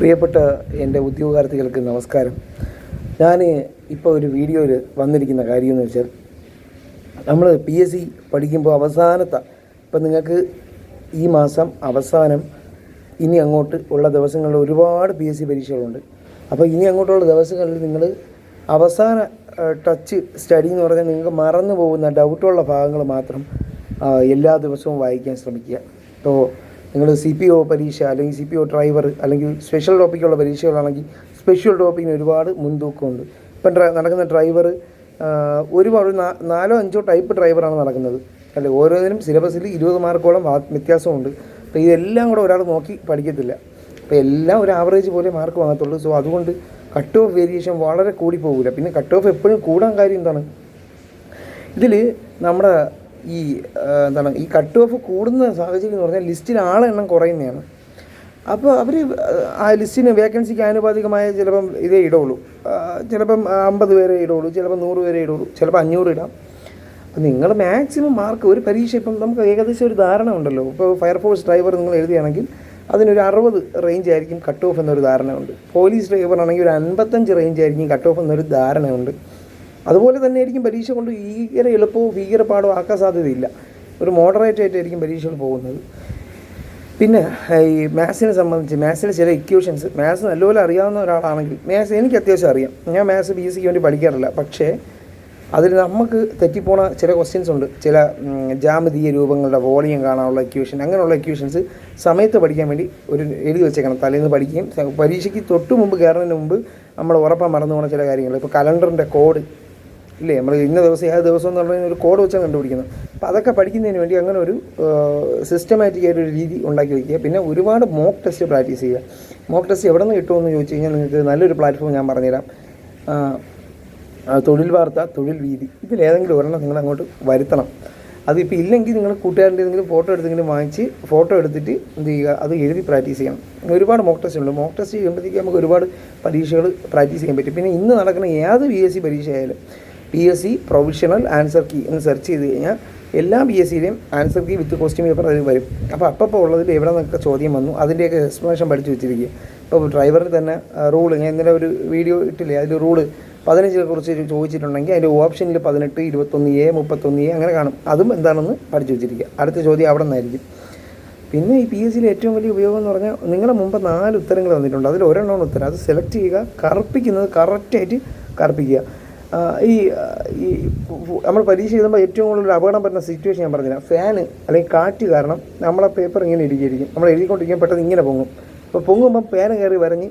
പ്രിയപ്പെട്ട എന്റെ ഉദ്യോഗാർത്ഥികൾക്ക് നമസ്കാരം. ഞാൻ ഇപ്പോൾ ഒരു വീഡിയോയിൽ വന്നിരിക്കുന്ന കാര്യം എന്ന് വെച്ചാൽ നമ്മൾ പി എസ് സി പഠിക്കുമ്പോൾ അവസാനത്തെ ഇപ്പം നിങ്ങൾക്ക് ഈ മാസം അവസാനം ഇനി അങ്ങോട്ട് ഉള്ള ദിവസങ്ങളിൽ ഒരുപാട് പി എസ് സി പരീക്ഷകളുണ്ട്. അപ്പോൾ ഇനി അങ്ങോട്ടുള്ള ദിവസങ്ങളിൽ നിങ്ങൾ അവസാന ടച്ച് സ്റ്റഡി എന്ന് പറഞ്ഞാൽ നിങ്ങൾക്ക് മറന്നു പോകുന്ന ഡൗട്ടുള്ള ഭാഗങ്ങൾ മാത്രം എല്ലാ ദിവസവും വായിക്കാൻ ശ്രമിക്കുക. ഇപ്പോൾ നിങ്ങൾ സി പി ഒ പരീക്ഷ അല്ലെങ്കിൽ സി പി ഒ ഡ്രൈവർ അല്ലെങ്കിൽ സ്പെഷ്യൽ ടോപ്പിക്കുള്ള പരീക്ഷകളാണെങ്കിൽ സ്പെഷ്യൽ ടോപ്പിക്കിന് ഒരുപാട് മുൻതൂക്കമുണ്ട്. ഇപ്പം നടക്കുന്ന ഡ്രൈവർ ഒരുപാട് നാലോ അഞ്ചോ ടൈപ്പ് ഡ്രൈവറാണ് നടക്കുന്നത്. അല്ലേ? ഓരോന്നിനും സിലബസിൽ ഇരുപത് മാർക്കോളം വ്യത്യാസമുണ്ട്. അപ്പോൾ ഇതെല്ലാം കൂടെ ഒരാൾ നോക്കി പഠിക്കത്തില്ല. അപ്പോൾ എല്ലാം ഒരു ആവറേജ് പോലെ മാർക്ക് വാങ്ങത്തുള്ളൂ. സോ അതുകൊണ്ട് കട്ട് ഓഫ് വേരിയേഷൻ വളരെ കൂടി പോകില്ല പിന്നെ കട്ട് ഓഫ് എപ്പോഴും കൂടാൻ കാര്യം എന്താണ്? ഇതിൽ നമ്മുടെ ഈ എന്താണ് ഈ കട്ട് ഓഫ് കൂടുന്ന സാഹചര്യം എന്ന് പറഞ്ഞാൽ ലിസ്റ്റിൽ ആളെണ്ണം കുറയുന്നതാണ്. അപ്പോൾ അവർ ആ ലിസ്റ്റിന് വേക്കൻസിക്ക് ആനുപാതികമായ ചിലപ്പം ഇതേ ഇടുള്ളൂ ചിലപ്പം അമ്പത് പേരെ ഇടുള്ളൂ ചിലപ്പം നൂറ് പേരെ ഇടുള്ളൂ ചിലപ്പോൾ അഞ്ഞൂറ് ഇടാം. അപ്പം നിങ്ങൾ മാക്സിമം മാർക്ക് ഒരു പരീക്ഷ ഇപ്പം നമുക്ക് ഏകദേശം ഒരു ധാരണ ഉണ്ടല്ലോ. ഇപ്പോൾ ഫയർഫോഴ്സ് ഡ്രൈവർ നിങ്ങൾ എഴുതുകയാണെങ്കിൽ അതിനൊരു അറുപത് റേഞ്ച് ആയിരിക്കും കട്ട് ഓഫ് എന്നൊരു ധാരണയുണ്ട്. പോലീസ് ഡ്രൈവർ ആണെങ്കിൽ ഒരു അൻപത്തഞ്ച് റേഞ്ച് ആയിരിക്കും കട്ട് ഓഫ് എന്നൊരു ധാരണയുണ്ട്. അതുപോലെ തന്നെ ആയിരിക്കും പരീക്ഷ കൊണ്ട് ഭീകര എളുപ്പമോ ഭീകര പാടോ ആക്കാൻ സാധ്യതയില്ല. ഒരു മോഡറേറ്റ് ആയിട്ടായിരിക്കും പരീക്ഷകൾ പോകുന്നത്. പിന്നെ ഈ മാത്സിനെ സംബന്ധിച്ച് മാത്സിലെ ചില ഇക്വേഷൻസ് മാത്സ് നല്ലപോലെ അറിയാവുന്ന ഒരാളാണെങ്കിൽ മാത്സ് എനിക്ക് അത്യാവശ്യം അറിയാം. ഞാൻ മാത്സ് ബി സിക്ക് വേണ്ടി പഠിക്കാറില്ല. പക്ഷേ അതിൽ നമുക്ക് തെറ്റിപ്പോണ ചില ക്വസ്റ്റ്യൻസ് ഉണ്ട്. ചില ജാമതീയ രൂപങ്ങളുടെ വോളിയം കാണാനുള്ള ഇക്വേഷൻ അങ്ങനെയുള്ള ഇക്വേഷൻസ് സമയത്ത് പഠിക്കാൻ വേണ്ടി ഒരു എഴുതി വെച്ചേക്കണം. തലേന്ന് പഠിക്കുകയും പരീക്ഷയ്ക്ക് തൊട്ട് മുമ്പ് കയറുന്നതിന് മുമ്പ് നമ്മൾ ഉറപ്പാൻ മറന്നു പോകുന്ന ചില കാര്യങ്ങൾ. ഇപ്പോൾ കലണ്ടറിന്റെ കോഡ് ഇല്ലേ? നമ്മൾ ഇന്ന ദിവസം ഏത് ദിവസം എന്ന് പറഞ്ഞാൽ ഒരു കോഡ് വെച്ചാണ് കണ്ടുപിടിക്കുന്നത് അപ്പോൾ അതൊക്കെ പഠിക്കുന്നതിന് വേണ്ടി അങ്ങനെ ഒരു സിസ്റ്റമാറ്റിക് ആയിട്ടൊരു രീതി ഉണ്ടാക്കി വയ്ക്കുക പിന്നെ ഒരുപാട് മോക്ക് ടെസ്റ്റ് പ്രാക്ടീസ് ചെയ്യുക. മോക്ക് ടെസ്റ്റ് എവിടെ നിന്ന് കിട്ടുമെന്ന് ചോദിച്ചു കഴിഞ്ഞാൽ നിങ്ങൾക്ക് നല്ലൊരു പ്ലാറ്റ്ഫോം ഞാൻ പറഞ്ഞുതരാം. തൊഴിൽ വാർത്ത തൊഴിൽ വീതി ഇതിലേതെങ്കിലും ഒരെണ്ണം നിങ്ങൾ അങ്ങോട്ട് വരുത്തണം. അതിപ്പോൾ ഇല്ലെങ്കിൽ നിങ്ങൾ കൂട്ടുകാരന്റെ ഏതെങ്കിലും ഫോട്ടോ എടുത്തെങ്കിലും വാങ്ങിച്ച് ഫോട്ടോ എടുത്തിട്ട് എന്ത് ചെയ്യുക? അത് എഴുതി പ്രാക്ടീസ് ചെയ്യണം. ഒരുപാട് മോക്ക് ടെസ്റ്റ് ഉണ്ട്. മോക്ക് ടെസ്റ്റ് ചെയ്യുമ്പോഴത്തേക്ക് നമുക്ക് ഒരുപാട് പരീക്ഷകൾ പ്രാക്ടീസ് ചെയ്യാൻ പറ്റും. പിന്നെ ഇന്ന് നടക്കുന്ന ഏത് പി എസ് സി പരീക്ഷ ആയാലും P S C provisional answer key എന്ന് സെർച്ച് ചെയ്ത് കഴിഞ്ഞാൽ എല്ലാ P S സിയിലെയും answer key with question paper അതിൽ വരും. അപ്പോൾ അപ്പോൾ ഉള്ളതിൽ എവിടെ നിന്നൊക്കെ ചോദ്യം വന്നു അതിന്റെയൊക്കെ എക്സ്പ്ലനേഷൻ പഠിച്ചു വെച്ചിരിക്കുക ഇപ്പോൾ ഡ്രൈവറിൽ തന്നെ റൂൾ ഞാൻ ഇന്നലെ ഒരു വീഡിയോ ഇട്ടില്ലേ അതിൽ റൂൾ പതിനഞ്ചിനെ കുറിച്ച് ചോദിച്ചിട്ടുണ്ടെങ്കിൽ അതിന്റെ ഓപ്ഷനിൽ പതിനെട്ട് ഇരുപത്തൊന്ന് എ മുപ്പത്തൊന്ന് എ അങ്ങനെ കാണും. അതും എന്താണെന്ന് പഠിച്ചു വെച്ചിരിക്കുക. അടുത്ത ചോദ്യം അവിടെ നിന്നായിരിക്കും. പിന്നെ ഈ പി എസ് സിയിലെ ഏറ്റവും വലിയ ഉപയോഗം എന്ന് പറഞ്ഞാൽ നിങ്ങളെ മുമ്പ് നാല് ഉത്തരങ്ങൾ തന്നിട്ടുണ്ട്. അതിൽ ഒരെണ്ണമാണ് ഉത്തരം. അത് സെലക്ട് ചെയ്യുക കറുപ്പിക്കുന്നത് കറക്റ്റായിട്ട് കറുപ്പിക്കുക. ഈ ഈ നമ്മൾ പരീക്ഷ എഴുതുമ്പോൾ ഏറ്റവും കൂടുതൽ അപകടം പറ്റുന്ന സിറ്റുവേഷൻ ഞാൻ പറഞ്ഞില്ല ഫാന് അല്ലെങ്കിൽ കാറ്റ് കാരണം നമ്മളെ പേപ്പർ ഇങ്ങനെ ഇരിക്കുകയായിരിക്കും നമ്മൾ എഴുതിക്കൊണ്ടിരിക്കുമ്പോൾ പെട്ടെന്ന് ഇങ്ങനെ പൊങ്ങും. അപ്പോൾ പൊങ്ങുമ്പോൾ ഫാൻ കയറി വരഞ്ഞ്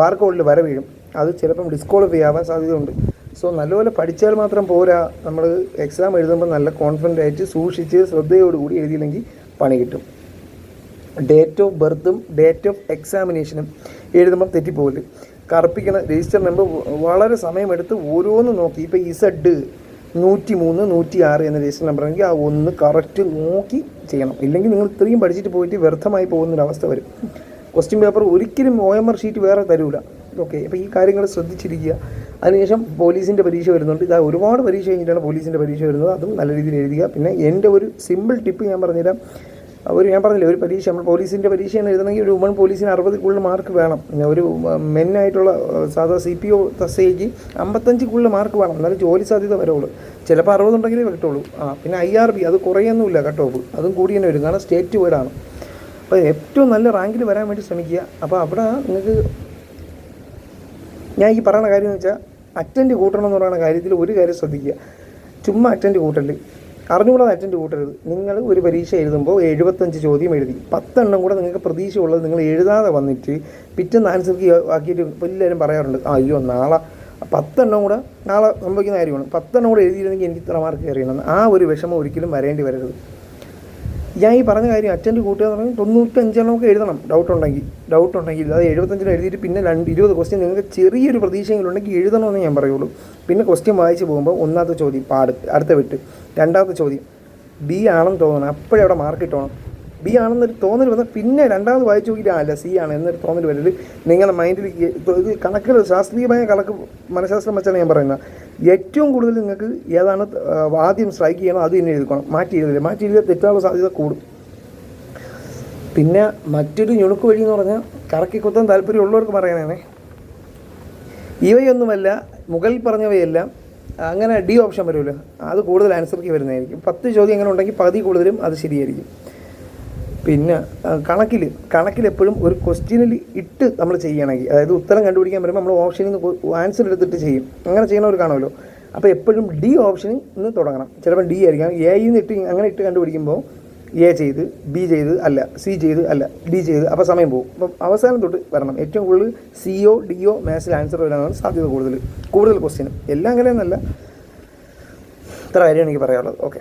ബാർക്കോഡിൽ വര വീഴും. അത് ചിലപ്പം ഡിസ്ക്വാളിഫൈ ആവാൻ സാധ്യതയുണ്ട്. സോ നല്ലപോലെ പഠിച്ചാൽ മാത്രം പോരാ. നമ്മൾ എക്സാം എഴുതുമ്പോൾ നല്ല കോൺഫിഡന്റ് ആയിട്ട് സൂക്ഷിച്ച് ശ്രദ്ധയോടുകൂടി എഴുതിയില്ലെങ്കിൽ പണി കിട്ടും. ഡേറ്റ് ഓഫ് ബർത്തും ഡേറ്റ് ഓഫ് എക്സാമിനേഷനും എഴുതുമ്പോൾ തെറ്റിപ്പോകില്ല കറുപ്പിക്കണ രജിസ്റ്റർ നമ്പർ വളരെ സമയമെടുത്ത് ഓരോന്ന് നോക്കി. ഇപ്പോൾ ഇസഡ് നൂറ്റി മൂന്ന് നൂറ്റി ആറ് എന്ന രജിസ്റ്റർ നമ്പർ ആണെങ്കിൽ ആ ഒന്ന് കറക്റ്റ് നോക്കി ചെയ്യണം. ഇല്ലെങ്കിൽ നിങ്ങൾ ഇത്രയും പഠിച്ചിട്ട് പോയിട്ട് വ്യർത്ഥമായി പോകുന്നൊരവസ്ഥ വരും. ക്വസ്റ്റ്യൻ പേപ്പർ ഒരിക്കലും ഒ എം ആർ ഷീറ്റ് വേറെ തരൂല. ഓക്കെ അപ്പോൾ ഈ കാര്യങ്ങൾ ശ്രദ്ധിച്ചിരിക്കുക. അതിനുശേഷം പോലീസിന്റെ പരീക്ഷ വരുന്നുണ്ട്. ഇതാ ഒരുപാട് പരീക്ഷ കഴിഞ്ഞിട്ടാണ് പോലീസിന്റെ പരീക്ഷ വരുന്നത്. അതും നല്ല രീതിയിൽ എഴുതുക. പിന്നെ എന്റെ ഒരു സിമ്പിൾ ടിപ്പ് ഞാൻ പറഞ്ഞുതരാം. ഒരു ഞാൻ പറഞ്ഞില്ലേ ഒരു പരീക്ഷ നമ്മൾ പോലീസിന്റെ പരീക്ഷയാണ് എഴുതണമെങ്കിൽ ഒരു വുമൺ പോലീസിന് അറുപത് കൂടുതൽ മാർക്ക് വേണം. ഒരു മെന്നായിട്ടുള്ള സാധാ സി പി ഒ തസ്സയ്ക്ക് അമ്പത്തഞ്ച് കൂടുതൽ മാർക്ക് വേണം. എന്നാലും ജോലി സാധ്യത വരവുള്ളൂ. ചിലപ്പോൾ അറുപതുണ്ടെങ്കിലേ കിട്ടുള്ളൂ ആ പിന്നെ ഐ ആർ ബി അത് കുറയൊന്നുമില്ല കട്ട് ഓഫ് അതും കൂടി തന്നെ വരും. കാരണം സ്റ്റേറ്റ് വേർഡാണ് അപ്പോൾ ഏറ്റവും നല്ല റാങ്കിൽ വരാൻ വേണ്ടി ശ്രമിക്കുക. അപ്പോൾ അവിടെ നിങ്ങൾക്ക് ഞാൻ ഈ പറയുന്ന കാര്യം എന്ന് വെച്ചാൽ അറ്റൻഡ് കൂട്ടണം എന്ന് പറയുന്ന കാര്യത്തിൽ ഒരു കാര്യം ശ്രദ്ധിക്കുക. ചുമ്മാ അറ്റൻഡ് കൂട്ടൽ. അറിഞ്ഞുകൂടാതെ അറ്റൻഡ് കൂട്ടരുത്. നിങ്ങൾ ഒരു പരീക്ഷ എഴുതുമ്പോൾ എഴുപത്തഞ്ച് ചോദ്യം എഴുതി. പത്തെണ്ണം കൂടെ നിങ്ങൾക്ക് പ്രതീക്ഷ ഉള്ളത് നിങ്ങൾ എഴുതാതെ വന്നിട്ട് പിറ്റേന്ന് ആൻസർ കീ ആക്കിയിട്ട് എല്ലാവരും പറയാറുണ്ട് "ആ, അയ്യോ നാളെ പത്തെണ്ണം കൂടെ നാളെ സംഭവിക്കുന്ന കാര്യമാണ്. പത്തെണ്ണം കൂടെ എഴുതിയിരുന്നെങ്കിൽ എനിക്ക് ഇത്ര മാർക്ക് കയറിയണം ആ ഒരു വിഷമം ഒരിക്കലും വരേണ്ടി വരരുത്. ഞാൻ ഈ പറഞ്ഞ കാര്യം അറ്റൻഡ് കൂട്ടുക എന്ന് പറഞ്ഞാൽ തൊണ്ണൂറ്റഞ്ചെണ്ണമൊക്കെ എഴുതണം. ഡൗട്ട് ഉണ്ടെങ്കിൽ. ഡൗട്ട് ഉണ്ടെങ്കിൽ അത് എഴുപത്തഞ്ചിന് എഴുതിയിട്ട് പിന്നെ രണ്ട് ഇരുപത് ക്വസ്റ്റ്യൻ നിങ്ങൾക്ക് ചെറിയൊരു പ്രതീക്ഷയെങ്കിലും ഉണ്ടെങ്കിൽ എഴുതണമെന്ന് ഞാൻ പറയുള്ളൂ. പിന്നെ ക്വസ്റ്റ്യൻ വായിച്ച് പോകുമ്പോൾ ഒന്നാമത്തെ ചോദ്യം പാട് അടുത്ത വിട്ട്. രണ്ടാമത്തെ ചോദ്യം ബി ആണെന്ന് തോന്നണം അപ്പോഴേ അവിടെ മാർക്ക് ഇട്ടോണം. ബി ആണെന്നൊരു തോന്നൽ വന്നാൽ പിന്നെ രണ്ടാമത് വായിച്ചു നോക്കിയിട്ട് അല്ല സി ആണ് എന്നൊരു തോന്നൽ വരരുത് നിങ്ങളുടെ മൈൻഡിൽ ഇത് കണക്കുകൾ ശാസ്ത്രീയമായ കണക്ക് മനഃശാസ്ത്രം വെച്ചാണ് ഞാൻ പറയുന്നത്. ഏറ്റവും കൂടുതൽ നിങ്ങൾക്ക് ഏതാണ് ആദ്യം സ്ട്രൈക്ക് ചെയ്യണം അത് തന്നെ എഴുതിക്കണം. മാറ്റി എഴുതില്ല മാറ്റി എഴുതിയാൽ തെറ്റാനുള്ള സാധ്യത കൂടും. പിന്നെ മറ്റൊരു ഞുണുക്ക് വഴി എന്ന് പറഞ്ഞാൽ കറക്കി കുത്താൻ താല്പര്യമുള്ളവർക്ക് പറയണേ ഇവയൊന്നുമല്ല മുകളിൽ പറഞ്ഞവയെല്ലാം അങ്ങനെ ഡി ഓപ്ഷൻ വരുമല്ലോ അത് കൂടുതൽ ആൻസർക്ക് വരുന്നതായിരിക്കും. പത്ത് ചോദ്യം അങ്ങനെ ഉണ്ടെങ്കിൽ പകുതി കൂടുതലും അത് ശരിയായിരിക്കും. പിന്നെ കണക്കിൽ കണക്കിൽ എപ്പോഴും ഒരു ക്വസ്റ്റ്യനിൽ ഇട്ട് നമ്മൾ ചെയ്യണമെങ്കിൽ അതായത് ഉത്തരം കണ്ടുപിടിക്കാൻ വരുമ്പോൾ നമ്മൾ ഓപ്ഷനിൽ നിന്ന് ആൻസർ എടുത്തിട്ട് ചെയ്യും. അങ്ങനെ ചെയ്യണവർ കാണുമല്ലോ. അപ്പോൾ എപ്പോഴും ഡി ഓപ്ഷനിൽ നിന്ന് തുടങ്ങണം. ചിലപ്പോൾ ഡി ആയിരിക്കാം. എ നിന്ന് ഇട്ട് അങ്ങനെ ഇട്ട് കണ്ടുപിടിക്കുമ്പോൾ എ ചെയ്ത് ബി ചെയ്ത് അല്ല സി ചെയ്ത് അല്ല ഡി ചെയ്ത് അപ്പോൾ സമയം പോകും. അപ്പം അവസാനം തൊട്ട് വരണം. ഏറ്റവും കൂടുതൽ ഡി ഡിഒ മാത്സിൽ ആൻസർ വരാനാണ് സാധ്യത കൂടുതൽ കൂടുതൽ ക്വസ്റ്റ്യൻ എല്ലാം അങ്ങനെ ഒന്നല്ല. ഇത്ര കാര്യമാണ് എനിക്ക് പറയാനുള്ളത്. ഓക്കെ